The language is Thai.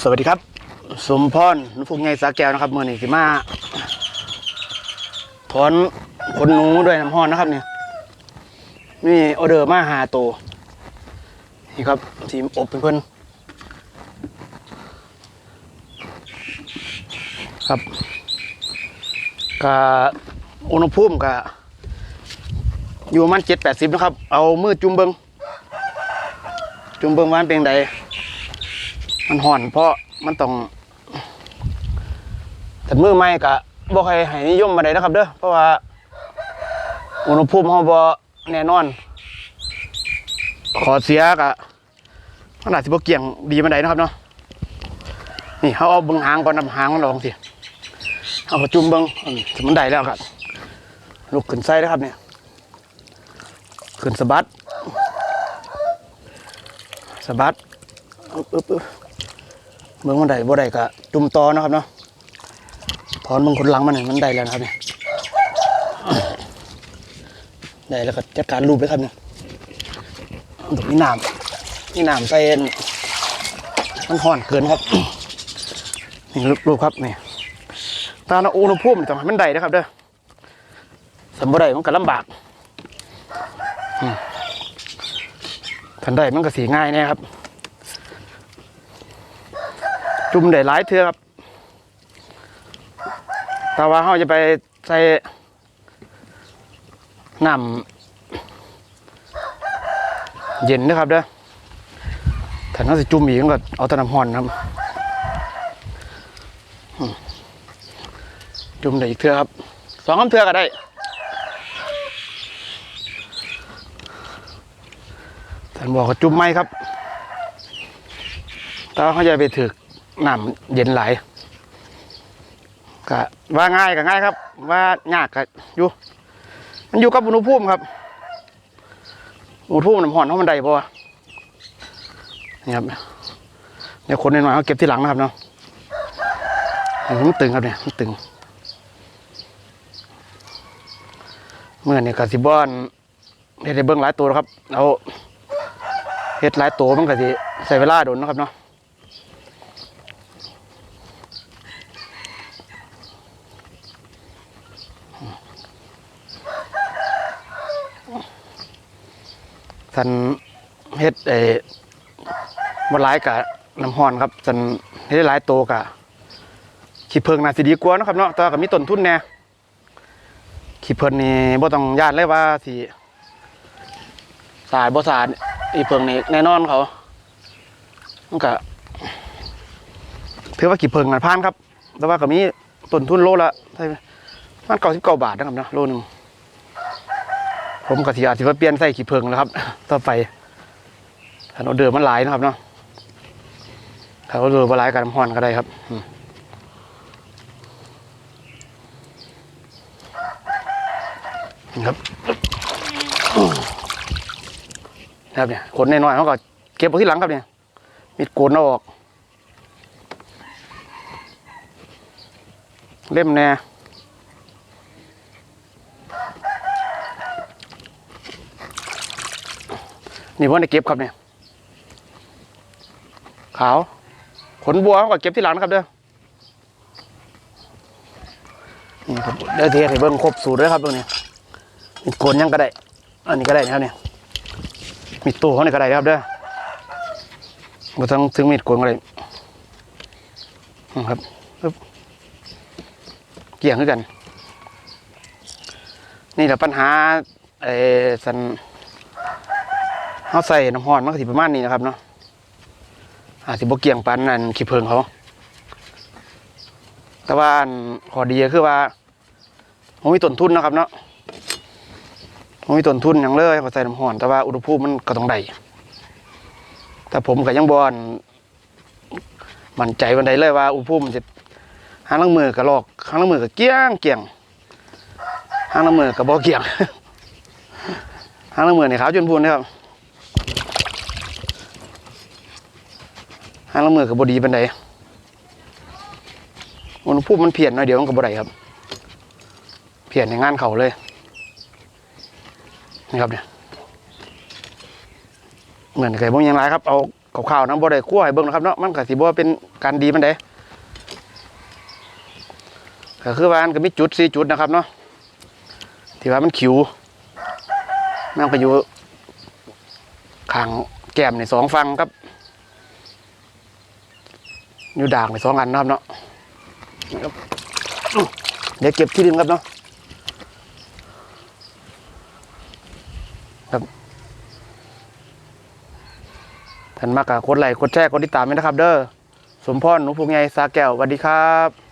สวัสดีครับ สมพรนุฟุงไงสาแก้วนะครับเมื่อนี้สิมาถอนขนหนูด้วยน้ำห้อนนะครับเนี่ยนี่ออเดอร์มาหาโตนี่ครับทีมอบเป็นเพื่อนครับกะอุณหภูมิกะอยู่ประมันเจ็ดแปดสิบนะครับ เอามือจุ่มเบิงจุ่มเบิงวานเป็นได มันห่อน เพราะมันต้องแต่มือใหม่กะบ่ใครให้นิยมมาได้นะครับเด้อเพราะว่า อุณหภูมิเฮาบ่แน่นอน ขอเสียกะมันอาจสิบ่เกี่ยงดีมาได้นะครับเนาะนี่เฮาเอาเบิงหางก่อนนำหางมันลองสิเอามาจุ่มเบิงสมันได้แล้วครับลุกขึ้นไส้แล้วครับเนี่ยขึ้นสะบัดสะบัดอึ๊บอึ๊บอึ๊บ เมืองมันได้บ่ได้ก็จุ่มตอนะครับเนาะถอนเมืองคนหลังมันนี่มันได้แล้วนะครับเนี่ยได้แล้วก็จัดการรูปเลยครับเนี่ยตรงนี้น้ำนี่น้ำใส่อันมันห่อนเกินครับนี่รูปครับนี่ตาอุณหภูมิต้องให้มันได้นะครับเด้อสมบูรณ์มันก็ลำบากทันได้มันก็สีง่ายแน่ครับ จุ่มได้หลายเทือครับ แต่ว่าเขาจะไปใส่น้ำเย็นนะครับเด้อถ้าเขาจะจุ่มอีกก็เอาแตะน้ำห้อนครับจุ่มได้อีกเทือครับสองคำเทือก็ได้ท่านบอกว่าจุ่มไหมครับแต่ว่าเขาจะไปถือ น้ำเย็นไหลก็ว่าง่ายก็ง่ายครับ ว่ายากก็อยู่มันอยู่กับอุณหภูมิครับอุณหภูมิน้ำห่อนเท่ามันใดปะวะนี่ครับเดี๋ยวคนหน่อยๆเขาเก็บที่หลังนะครับเนาะมันตึงครับเนี่ยมันตึงเมื่อนี่กสิบอนเฮ็ดเบิ้งหลายตัวครับเอาเฮ็ดหลายตัวมันก็สิใส่เวลาโดนนะครับเนาะ สันเฮ็ดเออบ่หลายกะน้ำห้อนครับสันเฮ็ดได้หลายโตกะขี้เพิงน่าสิดีกว่านะครับเนาะแต่ว่าก็มีต้นทุนแน่ขี้เพิ่นนี่บ่ต้องย่านเลยว่าสิสาดบ่สาดอีเพิงนี่แน่นอนเขามันก็ถือว่าขี้เพิงกันผ่านครับ แต่ว่าก็มีต้นทุนโลละเท่าไหร่มัน99บาทนะครับเนาะโลหนึง ผมก็สิอาจจะเปลี่ยนใส่ขี้เพิงแล้วครับ ต่อไปถ้าเราเดือดมันหลายนะครับเนาะถ้าเราเดือดมันหลายกันห้อนก็ได้ครับนะครับนะครับเนี่ยขนน้อยๆเขาก็เก็บไว้ที่หลังครับเนี่ยมีดโกนอออกเล่มแน่ นี่เพิ่นได้เก็บครับเนี่ยขาว ขนบัวเขาก็เก็บที่หลังนะครับเด้อนี่ครับเดี๋ยวเทให้เบิ่งครบสูตรเลยครับตรงนี้มีโกนยังก็ได้ อันนี้ก็ได้นะครับเนี่ยมีตู้เขานี่ก็ได้ครับเด้อบ่ต้องถึงมีดโกนก็ได้นะครับปึ๊บเกี่ยงคือกัน นี่แหละปัญหาไอ้สัน เขาใส่น้ำห้อนมันก็สิประมาณนี้นะครับเนาะอาจสิบเกี่ยงปันนั่นขี้เพิงเขา แต่ว่าขอดีคือว่ามันมีต้นทุนนะครับเนาะมันมีต้นทุนอย่างเลยเขาใส่น้ำห้อน แต่ว่าอุณหภูมิมันก็ต้องได้แต่ผมก็ยังบอนมั่นใจวันใดเลยว่าอุณหภูมิมันจะห้างลังมือกับลอกห้างลังมือกับเกี้ยงเกี่ยงห้างลังมือกับบ่เกี่ยงห้างลังมือนี่ขาวจนพูนนะครับางละมือกับบดีปันใดอุณหภูมิมันเพี้ยนหน่อยเดี๋ยวมันกับบไดครับ เพี้ยนในงานเขาเลยนี่ครับเนี่ยเหมือนไก่บ่มีหยังไรครับเอาข่าวๆนะบ่ได้คั่วให้เบิ่งนะครับเนาะมันก็สิบ่เป็นการดีมันเด้ก็คือว่ามันก็มีจุด4จุดนะครับเนาะที่ว่ามันขิวมันก็อยู่ข้างแก้มนี่สองฝั่งครับ อยู่ด่างนี่สองอันนะครับเนาะเดี๋ยวเก็บที่ดินครับเนาะครับท่านมากกกดไหลค์กดแชร์กดติดตามไว้นะครับ เด้อสมพรหนูพงไงสาแก้วสวัสดีครับ